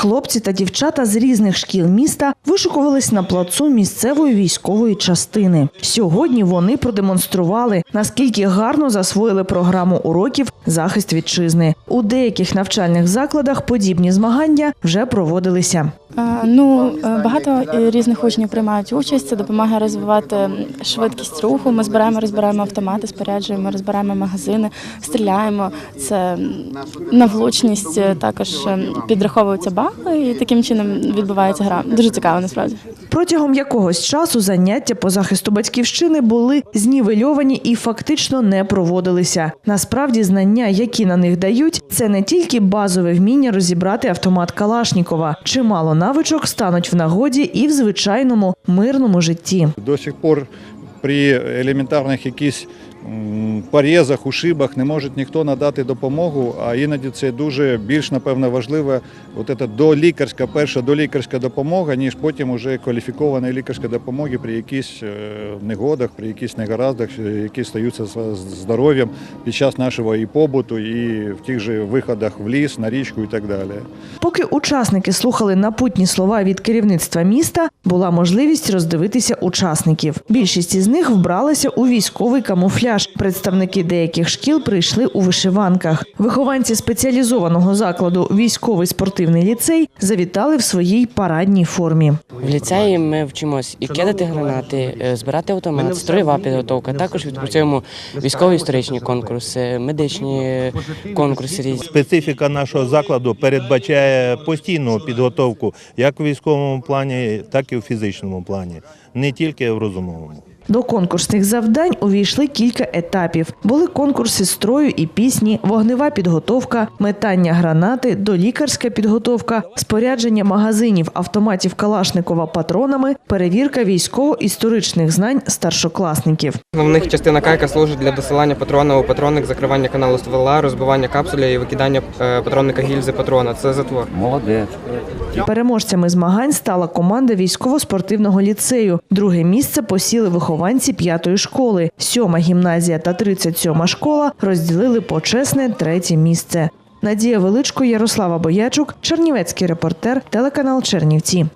Хлопці та дівчата з різних шкіл міста вишукувались на плацу місцевої військової частини. Сьогодні вони продемонстрували, наскільки гарно засвоїли програму уроків захист вітчизни. У деяких навчальних закладах подібні змагання вже проводилися. Е, Ну, е, багато е, різних учнів приймають участь. Це допомагає розвивати швидкість руху. Ми збираємо, розбираємо автомати, споряджуємо, розбираємо магазини, стріляємо. Це на влучність також підраховуються бали, і таким чином відбувається гра. Дуже цікаво, насправді. Протягом якогось часу заняття по захисту батьківщини були знівельовані і фактично не проводилися. Насправді, знання, які на них дають, це не тільки базове вміння розібрати автомат Калашнікова. Чимало навичок стануть в нагоді і в звичайному мирному житті. До сих пор при елементарних якісь порізах, ушибах не може ніхто надати допомогу, а іноді це дуже більш напевно важлива от ця долікарська, перша долікарська допомога, ніж потім уже кваліфікована лікарська допомога при якихось е, негодах, при якихось негараздах, е, які стаються з здоров'ям під час нашого і побуту, і в тих же виходах в ліс, на річку і так далі. Поки учасники слухали напутні слова від керівництва міста, була можливість роздивитися учасників. Більшість із них вбралися у військовий камуфляж. Представники деяких шкіл прийшли у вишиванках. Вихованці спеціалізованого закладу військовий спортивний ліцей завітали в своїй парадній формі. В ліцеї ми вчимось і кидати гранати, е, збирати автомат, строєва підготовка. Також відпрацюємо військово-історичні конкурси, медичні конкурси різні. Специфіка нашого закладу передбачає постійну підготовку як у військовому плані, так і у фізичному плані, не тільки в розумовому. До конкурсних завдань увійшли кілька етапів. Були конкурси строю і пісні, вогнева підготовка, метання гранати, долікарська підготовка, спорядження магазинів автоматів Калашникова патронами, перевірка військово-історичних знань старшокласників. Основних частина кайка служить для досилання патрона у патронник, закривання каналу ствола, розбивання капсуля і викидання е, патронника гільзи патрона. Це затвор. Переможцями змагань стала команда військово-спортивного ліцею. Друге місце посіли вихованці п'ятої школи. Сьома гімназія та 37 школа розділили почесне третє місце. Надія Величко, Ярослава Боячук, Чернівецький репортер, телеканал Чернівці.